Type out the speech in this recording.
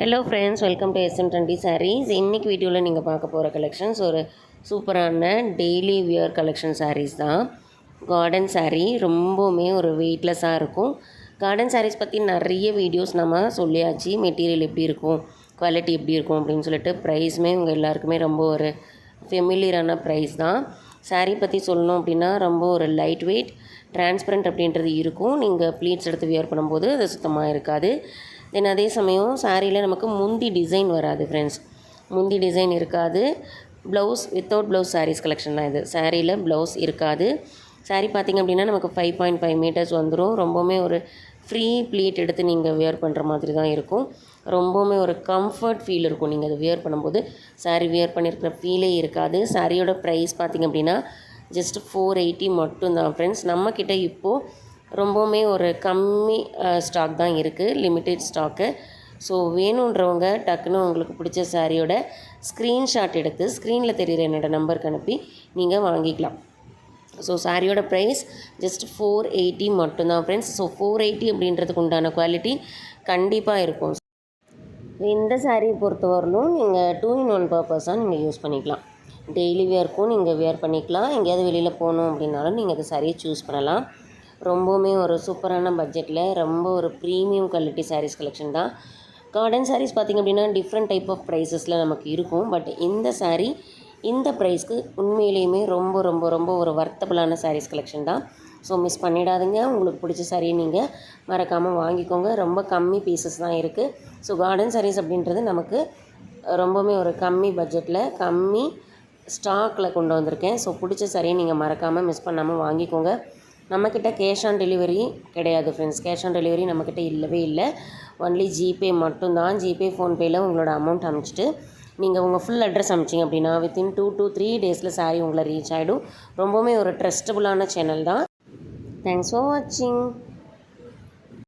Hello friends welcome to SM twenty sarees இன்றைக்கி வீடியோவில் நீங்கள் பார்க்க போகிற கலெக்ஷன்ஸ் ஒரு சூப்பரான டெய்லி வியர் கலெக்ஷன் சாரீஸ் தான். கார்டன் சாரீ ரொம்பவுமே ஒரு வெயிட்லெஸ்ஸாக இருக்கும். கார்டன் சாரீஸ் பற்றி நிறைய வீடியோஸ் நம்ம சொல்லியாச்சு. மெட்டீரியல் எப்படி இருக்கும் குவாலிட்டி எப்படி இருக்கும் அப்படின்னு சொல்லிட்டு ப்ரைஸுமே உங்கள் எல்லாருக்குமே ரொம்ப ஒரு ஃபெமிலியரான ப்ரைஸ் தான். சாரீ பற்றி சொல்லணும் அப்படின்னா ரொம்ப ஒரு லைட் வெயிட் டிரான்ஸ்பரண்ட் அப்படின்றது இருக்கும். நீங்கள் ப்ளீட்ஸ் எடுத்து வியர் பண்ணும்போது அது சுத்தமாக இருக்காது. தென் அதே சமயம் சாரியில் நமக்கு முந்தி டிசைன் வராது ஃப்ரெண்ட்ஸ் முந்தி டிசைன் இருக்காது. Blouse without blouse sarees collection தான் இது. சாரியில் ப்ளவுஸ் இருக்காது. saree பார்த்திங்க அப்படின்னா நமக்கு ஃபைவ் பாயிண்ட் ஃபைவ் மீட்டர்ஸ் வந்துடும் ரொம்பவுமே ஒரு ஃப்ரீ ப்ளீட் எடுத்து நீங்கள் வியர் பண்ணுற மாதிரி தான் இருக்கும். ரொம்பவுமே ஒரு கம்ஃபர்ட் ஃபீல் இருக்கும். நீங்கள் அதை வியர் பண்ணும்போது saree வியர் பண்ணியிருக்கிற ஃபீலே இருக்காது. சாரியோட ப்ரைஸ் பார்த்திங்க அப்படின்னா ஜஸ்ட் ஃபோர் எயிட்டி மட்டும்தான் ஃப்ரெண்ட்ஸ் நம்மக்கிட்ட இப்போது ரொம்பவுமே ஒரு கம்மி ஸ்டாக் தான் இருக்குது லிமிட்டெட் ஸ்டாக்கு ஸோ வேணுன்றவங்க டக்குன்னு உங்களுக்கு பிடிச்ச சாரியோட ஸ்க்ரீன்ஷாட் எடுத்து ஸ்க்ரீனில் தெரிகிற என்னோடய நம்பருக்கு அனுப்பி நீங்கள் வாங்கிக்கலாம். ஸோ சாரியோட ப்ரைஸ் ஜஸ்ட் ஃபோர் எயிட்டி மட்டும்தான் ஃப்ரெண்ட்ஸ் ஸோ ஃபோர் எயிட்டி அப்படின்றதுக்கு உண்டான குவாலிட்டி கண்டிப்பாக இருக்கும். இந்த சாரியை பொறுத்தவரையிலும் நீங்கள் டூ இன் ஒன் பர்பஸாக நீங்கள் யூஸ் பண்ணிக்கலாம். டெய்லி வியர்க்கும் நீங்கள் வியர் பண்ணிக்கலாம். எங்கேயாவது வெளியில் போகணும் அப்படின்னாலும் நீங்கள் இந்த சாரியை சூஸ் பண்ணலாம். ரொம்பவுமே ஒரு சூப்பரான பட்ஜெட்டில் ரொம்ப ஒரு ப்ரீமியம் குவாலிட்டி சாரீஸ் கலெக்ஷன் தான். கார்டன் சாரீஸ் பார்த்திங்க அப்படின்னா டிஃப்ரெண்ட் டைப் ஆஃப் ப்ரைஸஸில் நமக்கு இருக்கும். பட் இந்த சாரீ இந்த ப்ரைஸ்க்கு உண்மையிலேயுமே ரொம்ப ரொம்ப ரொம்ப ஒரு வர்த்தபுளான சாரீஸ் கலெக்ஷன் தான். ஸோ மிஸ் பண்ணிடாதுங்க. உங்களுக்கு பிடிச்ச சாரியை நீங்கள் மறக்காமல் வாங்கிக்கோங்க. ரொம்ப கம்மி பீசஸ் தான் இருக்குது ஸோ கார்டன் சாரீஸ் அப்படின்றது நமக்கு ரொம்பவுமே ஒரு கம்மி பட்ஜெட்டில் கம்மி ஸ்டாக்கில் கொண்டு வந்திருக்கேன். ஸோ பிடிச்ச சாரியை நீங்கள் மறக்காமல் மிஸ் பண்ணாமல் வாங்கிக்கோங்க. நம்மக்கிட்ட கேஷ் ஆன் டெலிவரி கிடையாது ஃப்ரெண்ட்ஸ் கேஷ் ஆன் டெலிவரி நம்மக்கிட்ட இல்லவே இல்லை. ஒன்லி ஜிபே மட்டும்தான். ஜிபே ஃபோன்பேயில் உங்களோட அமௌண்ட் அனுப்பிச்சிட்டு நீங்கள் உங்கள் ஃபுல் அட்ரஸ் அனுப்பிச்சிங்க அப்படின்னா வித்தின் டூ டூ த்ரீ டேஸில் சாரீ உங்களை ரீச் ஆகிடும் ரொம்பவுமே ஒரு ட்ரஸ்டபுளான சேனல் தான். தேங்க்ஸ் ஃபார் வாட்சிங்